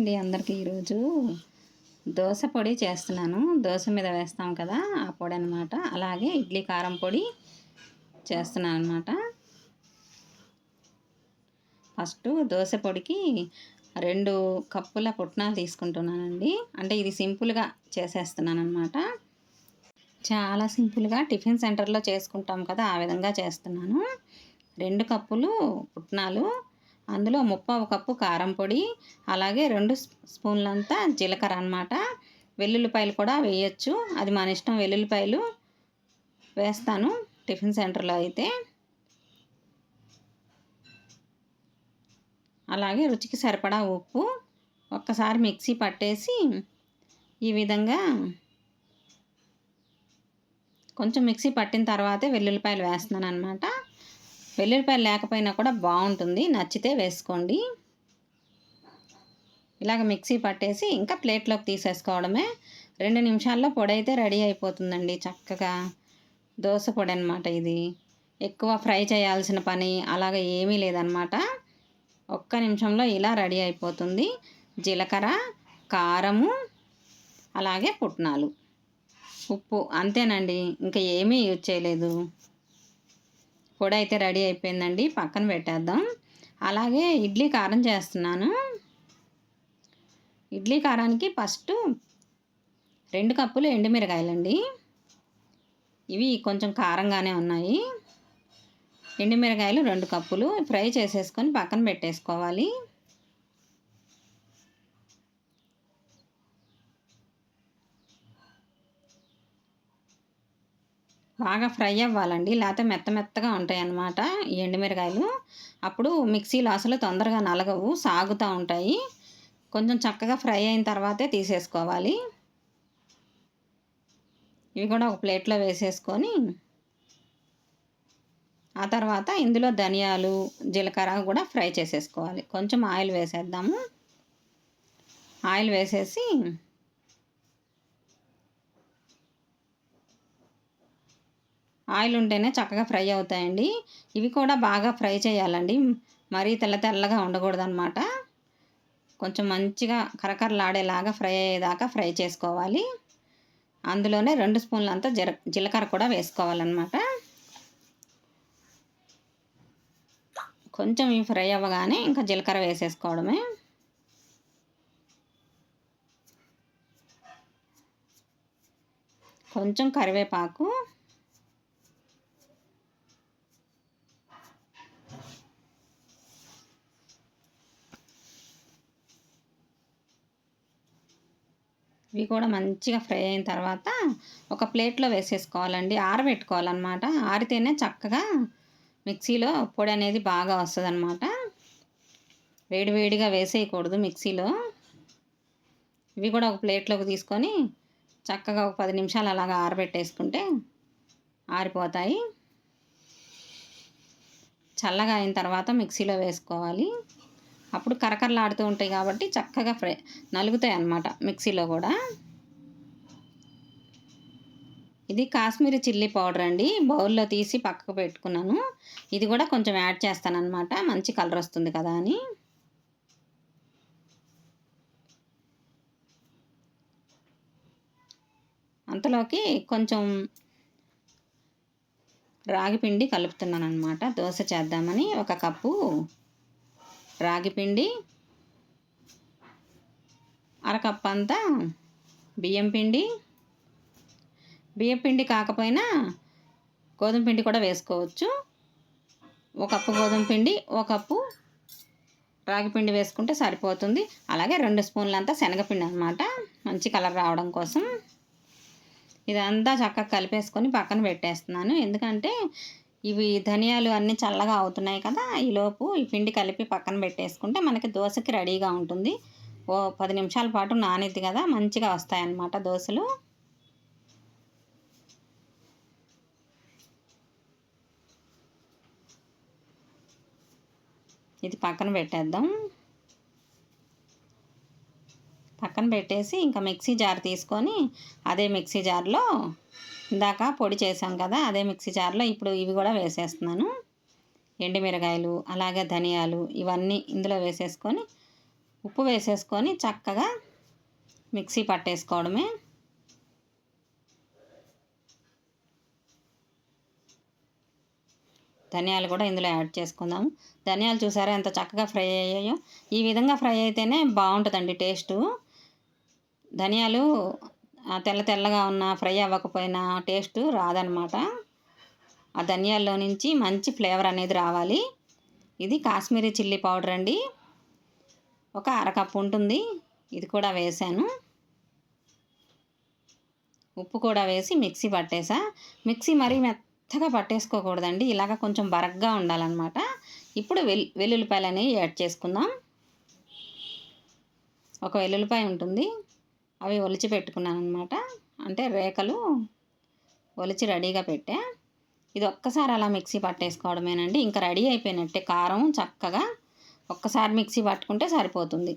అండి అందరికీ ఈరోజు దోశ పొడి చేస్తున్నాను. దోశ మీద వేస్తాం కదా ఆ పొడి అనమాట అలాగే ఇడ్లీ కారం పొడి చేస్తున్నాను అనమాట ఫస్ట్ దోశ పొడికి రెండు కప్పుల పుట్నాలు తీసుకుంటున్నానండి. అంటే ఇది సింపుల్గా చేసేస్తున్నాను అనమాట చాలా సింపుల్గా టిఫిన్ సెంటర్లో చేసుకుంటాం కదా ఆ విధంగా చేస్తున్నాను. రెండు కప్పులు పుట్నాలు అందులో ముప్పావు కప్పు కారం పొడి అలాగే రెండు స్పూన్లంతా జీలకర్ర అనమాట వెల్లుల్లిపాయలు కూడా వేయచ్చు. అది మన ఇష్టం వెల్లుల్లిపాయలు. వేస్తాను టిఫిన్ సెంటర్లో అయితే. అలాగే రుచికి సరిపడా ఉప్పు. ఒక్కసారి మిక్సీ పట్టేసి ఈ విధంగా కొంచెం మిక్సీ పట్టిన తర్వాతే వెల్లుల్లిపాయలు వేస్తున్నాను అనమాట వెల్లుల్లిపాయలు లేకపోయినా కూడా బాగుంటుంది. నచ్చితే వేసుకోండి. ఇలాగ మిక్సీ పట్టేసి ఇంకా ప్లేట్లోకి తీసేసుకోవడమే. రెండు నిమిషాల్లో పొడి అయితే రెడీ అయిపోతుందండి చక్కగా. దోశ పొడి అనమాట ఇది. ఎక్కువ ఫ్రై చేయాల్సిన పని అలాగ ఏమీ లేదనమాట ఒక్క నిమిషంలో ఇలా రెడీ అయిపోతుంది. జీలకర్ర కారము అలాగే పుట్నాలు. ఉప్పు అంతేనండి. ఇంకా ఏమీ యూజ్ చేయలేదు. పొడి అయితే రెడీ అయిపోయిందండి. పక్కన పెట్టేద్దాం. అలాగే ఇడ్లీ కారం చేస్తున్నాను. ఇడ్లీ కారానికి ఫస్ట్ రెండు కప్పులు ఎండుమిరకాయలండి ఇవి కొంచెం కారంగానే ఉన్నాయి. ఎండుమిరకాయలు రెండు కప్పులు ఫ్రై చేసేసుకొని పక్కన పెట్టేసుకోవాలి. బాగా ఫ్రై అవ్వాలండి. లేకపోతే మెత్త మెత్తగా ఉంటాయి అన్నమాట ఈ ఎండుమిరకాయలు అప్పుడు మిక్సీలో అసలు తొందరగా నలగవు సాగుతూ ఉంటాయి. కొంచెం చక్కగా ఫ్రై అయిన తర్వాతే తీసేసుకోవాలి. ఇవి కూడా ఒక ప్లేట్లో వేసేసుకొని ఆ తర్వాత ఇందులో ధనియాలు జీలకర్ర కూడా ఫ్రై చేసేసుకోవాలి. కొంచెం ఆయిల్ వేసేద్దాము. ఆయిల్ వేసేసి ఆయిల్ ఉంటేనే చక్కగా ఫ్రై అవుతాయండి. ఇవి కూడా బాగా ఫ్రై చేయాలండి. మరీ తెల్ల తెల్లగా ఉండకూడదు అనమాట కొంచెం మంచిగా కరకరలాడేలాగా ఫ్రై అయ్యేదాకా ఫ్రై చేసుకోవాలి. అందులోనే రెండు స్పూన్లు అంతా జీర జీలకర్ర కూడా వేసుకోవాలన్నమాట. కొంచెం ఇవి ఫ్రై అవ్వగానే ఇంకా జీలకర్ర వేసేసుకోవడమే. కొంచెం కరివేపాకు కూడా మంచిగా ఫ్రై అయిన తర్వాత ఒక ప్లేట్లో వేసేసుకోవాలండి ఆరబెట్టుకోవాలన్నమాట. ఆరితేనే చక్కగా మిక్సీలో పొడి అనేది బాగా వస్తుంది అనమాట వేడివేడిగా వేసేయకూడదు మిక్సీలో. ఇవి కూడా ఒక ప్లేట్లోకి తీసుకొని చక్కగా ఒక పది నిమిషాలు అలాగా ఆరబెట్టేసుకుంటే ఆరిపోతాయి. చల్లగా అయిన తర్వాత మిక్సీలో వేసుకోవాలి. అప్పుడు కరకరలాడుతూ ఉంటాయి కాబట్టి చక్కగా ఫ్రై నలుగుతాయి అన్నమాట మిక్సీలో కూడా. ఇది కాశ్మీరీ చిల్లీ పౌడర్ అండి. బౌల్లో తీసి పక్కకు పెట్టుకున్నాను. ఇది కూడా కొంచెం యాడ్ చేస్తానన్నమాట. మంచి కలర్ వస్తుంది కదా అని. అంతలోకి కొంచెం రాగి పిండి కలుపుతున్నాను అనమాట దోశ చేద్దామని ఒక కప్పు రాగిపిండి అరకప్ అంతా బియ్యం పిండి. బియ్యం పిండి కాకపోయినా గోధుమ పిండి కూడా వేసుకోవచ్చు. ఒక కప్పు గోధుమ పిండి ఒక కప్పు రాగి పిండి వేసుకుంటే సరిపోతుంది. అలాగే రెండు స్పూన్లంతా శనగపిండి అనమాట మంచి కలర్ రావడం కోసం. ఇదంతా చక్కగా కలిపేసుకొని పక్కన పెట్టేస్తున్నాను. ఎందుకంటే ఇవి ధనియాలు అన్నీ చల్లగా అవుతున్నాయి కదా ఈలోపు ఈ పిండి కలిపి పక్కన పెట్టేసుకుంటే మనకి దోశకి రెడీగా ఉంటుంది. ఓ పది నిమిషాల పాటు నానిద్ది కదా మంచిగా వస్తాయన్నమాట దోశలు. ఇది పక్కన పెట్టేద్దాం. పక్కన పెట్టేసి ఇంకా మిక్సీ జార్ తీసుకొని అదే మిక్సీ జార్లో ఇందాక పొడి చేసాం కదా అదే మిక్సీ జార్లో ఇప్పుడు ఇవి కూడా వేసేస్తున్నాను. ఎండుమిరకాయలు అలాగే ధనియాలు ఇవన్నీ ఇందులో వేసేసుకొని ఉప్పు వేసేసుకొని చక్కగా మిక్సీ పట్టేసుకోవడమే. ధనియాలు కూడా ఇందులో యాడ్ చేసుకుందాము. ధనియాలు చూసారా ఎంత చక్కగా ఫ్రై అయ్యాయో? ఈ విధంగా ఫ్రై అయితేనే బాగుంటుందండి టేస్టు. ధనియాలు తెల్ల తెల్లగా ఉన్న ఫ్రై అవ్వకపోయినా టేస్ట్ రాదనమాట. ఆ ధనియాల్లో నుంచి మంచి ఫ్లేవర్ అనేది రావాలి. ఇది కాశ్మీరీ చిల్లీ పౌడర్ అండి. ఒక అరకప్పు ఉంటుంది. ఇది కూడా వేసాను. ఉప్పు కూడా వేసి మిక్సీ పట్టేసా. మిక్సీ మరీ మెత్తగా పట్టేసుకోకూడదండి. ఇలాగ కొంచెం బరగ్గా ఉండాలన్నమాట. ఇప్పుడు వెల్ వెల్లుల్లిపాయలు అనేవి యాడ్ చేసుకుందాం. ఒక వెల్లుల్లిపాయ ఉంటుంది. అవి ఒలిచి పెట్టుకున్నాను అనమాట అంటే రేఖలు ఒలిచి రెడీగా పెట్టా. ఇది ఒక్కసారి అలా మిక్సీ పట్టేసుకోవడమేనండి. ఇంకా రెడీ అయిపోయినట్టే కారం చక్కగా ఒక్కసారి మిక్సీ పట్టుకుంటే సరిపోతుంది.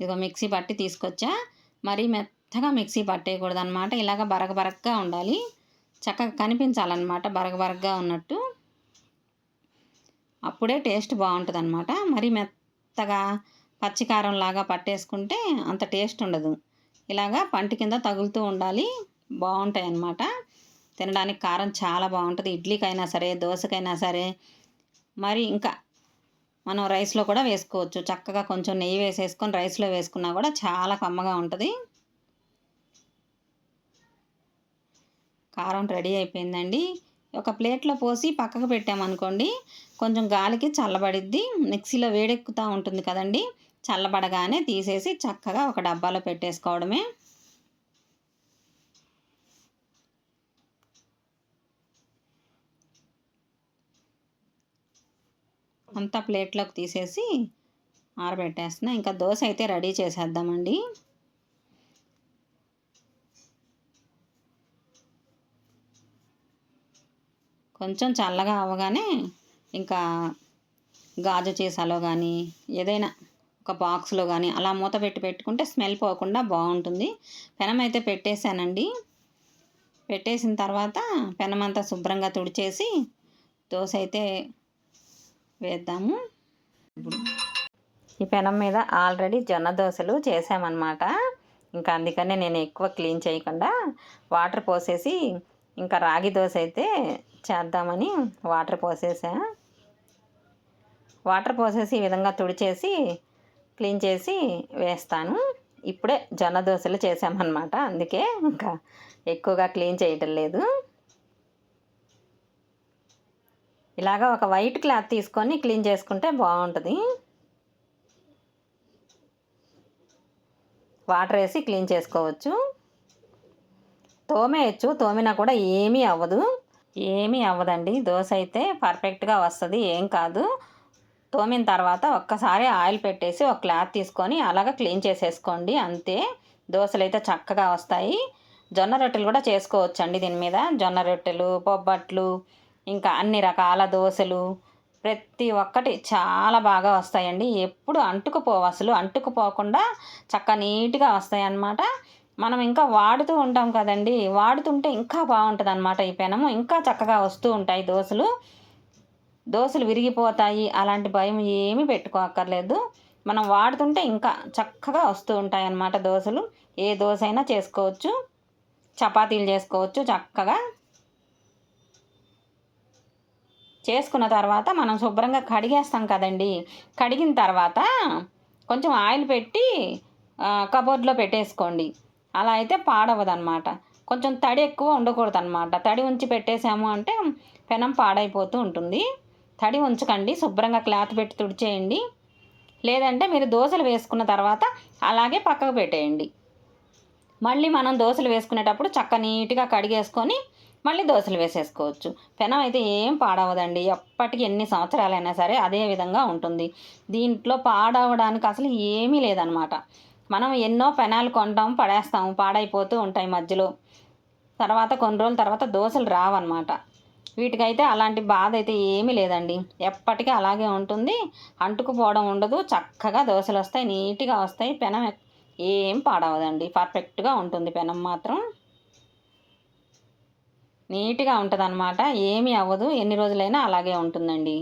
ఇదిగో మిక్సీ పట్టి తీసుకొచ్చా. మరీ మెత్తగా మిక్సీ పట్టేయకూడదు అనమాట ఇలాగ బరగ బరగ్గా ఉండాలి. చక్కగా కనిపించాలన్నమాట బరగ బరగ్గా ఉన్నట్టు. అప్పుడే టేస్ట్ బాగుంటుంది అనమాట మరీ మెత్తగా పచ్చికారం లాగా పట్టేసుకుంటే అంత టేస్ట్ ఉండదు. ఇలాగా పంటి కింద తగులుతూ ఉండాలి. బాగుంటాయి అన్నమాట తినడానికి కారం చాలా బాగుంటుంది. ఇడ్లీకైనా సరే దోశకైనా సరే. మరి ఇంకా మనం రైస్లో కూడా వేసుకోవచ్చు. చక్కగా కొంచెం నెయ్యి వేసేసుకొని రైస్లో వేసుకున్నా కూడా చాలా కమ్మగా ఉంటుంది. కారం రెడీ అయిపోయిందండి. ఒక ప్లేట్లో పోసి పక్కకు పెట్టామనుకోండి కొంచెం గాలికి చల్లబడిద్ది. మిక్సీలో వేడెక్కుతూ ఉంటుంది కదండి. చల్లబడగానే తీసేసి చక్కగా ఒక డబ్బాలో పెట్టేసుకోవడమే. అంతా ప్లేట్లోకి తీసేసి ఆరబెట్టేస్తున్నా. ఇంకా దోశ అయితే రెడీ చేసేద్దామండి. కొంచెం చల్లగా అవ్వగానే ఇంకా గాజు చీసాలో కానీ ఏదైనా ఒక బాక్స్లో కానీ అలా మూత పెట్టి పెట్టుకుంటే స్మెల్ పోకుండా బాగుంటుంది. పెనం అయితే పెట్టేశానండి. పెట్టేసిన తర్వాత పెనం అంతా శుభ్రంగా తుడిచేసి దోశ అయితే వేద్దాము. ఈ పెనం మీద ఆల్రెడీ జొన్న దోశలు చేసామన్నమాట ఇంకా అందుకనే నేను ఎక్కువ క్లీన్ చేయకుండా వాటర్ పోసేసి ఇంకా రాగి దోశ అయితే చేద్దామని వాటర్ పోసేసా. వాటర్ పోసేసి ఈ విధంగా తుడిచేసి క్లీన్ చేసి వేస్తాను. ఇప్పుడే జొన్న దోశలు చేసామన్నమాట. అందుకే ఇంకా ఎక్కువగా క్లీన్ చేయటం లేదు. ఇలాగ ఒక వైట్ క్లాత్ తీసుకొని క్లీన్ చేసుకుంటే బాగుంటుంది. వాటర్ వేసి క్లీన్ చేసుకోవచ్చు. తోమేయచ్చు. తోమినా కూడా ఏమీ అవ్వదు. ఏమీ అవ్వదండి. దోశ అయితే పర్ఫెక్ట్గా వస్తుంది. ఏం కాదు. తోమిన తర్వాత ఒక్కసారి ఆయిల్ పెట్టేసి ఒక క్లాత్ తీసుకొని అలాగ క్లీన్ చేసేసుకోండి. అంతే. దోశలు అయితే చక్కగా వస్తాయి. జొన్న రొట్టెలు కూడా చేసుకోవచ్చు అండి దీని మీద. జొన్న రొట్టెలు బొబ్బట్లు ఇంకా అన్ని రకాల దోశలు. ప్రతి ఒక్కటి చాలా బాగా వస్తాయండి. ఎప్పుడు అంటుకుపోవు అసలు. అంటుకుపోకుండా చక్క నీట్గా వస్తాయన్నమాట. మనం ఇంకా వాడుతూ ఉంటాం కదండి. వాడుతుంటే ఇంకా బాగుంటుంది అనమాట ఈ పెనము. ఇంకా చక్కగా వస్తూ ఉంటాయి దోశలు. దోశలు విరిగిపోతాయి అలాంటి భయం ఏమీ పెట్టుకోక్కర్లేదు. మనం వాడుతుంటే ఇంకా చక్కగా వస్తూ ఉంటాయి అన్నమాట దోశలు. ఏ దోశ అయినా చేసుకోవచ్చు చపాతీలు చేసుకోవచ్చు చక్కగా. చేసుకున్న తర్వాత మనం శుభ్రంగా కడిగేస్తాం కదండి. కడిగిన తర్వాత కొంచెం ఆయిల్ పెట్టి కబోర్డ్లో పెట్టేసుకోండి. అలా అయితే పాడవదనమాట కొంచెం తడి ఎక్కువ ఉండకూడదు అనమాట తడి ఉంచి పెట్టేసాము అంటే పెనం పాడైపోతూ ఉంటుంది. తడి ఉంచకండి శుభ్రంగా క్లాత్ పెట్టి తుడిచేయండి. లేదంటే మీరు దోశలు వేసుకున్న తర్వాత అలాగే పక్కకు పెట్టేయండి. మళ్ళీ మనం దోశలు వేసుకునేటప్పుడు చక్క నీట్గా కడిగేసుకొని మళ్ళీ దోశలు వేసేసుకోవచ్చు. పెనం అయితే ఏం పాడవదండి. ఎప్పటికీ ఎన్ని సంవత్సరాలైనా సరే అదే విధంగా ఉంటుంది. దీంట్లో పాడవడానికి అసలు ఏమీ లేదనమాట మనం ఎన్నో పెనాలు కొంటాం పడేస్తాము పాడైపోతూ ఉంటాయి మధ్యలో. తర్వాత కొన్ని రోజుల తర్వాత దోశలు రావన్నమాట. వీటికైతే అలాంటి బాధ అయితే ఏమీ లేదండి. ఎప్పటికీ అలాగే ఉంటుంది. అంటుకుపోవడం ఉండదు. చక్కగా దోశలు వస్తాయి నీట్గా వస్తాయి. పెనం ఏం పాడవదండి. పర్ఫెక్ట్గా ఉంటుంది పెనం మాత్రం. నీట్గా ఉంటుంది అనమాట ఏమీ అవ్వదు. ఎన్ని రోజులైనా అలాగే ఉంటుందండి.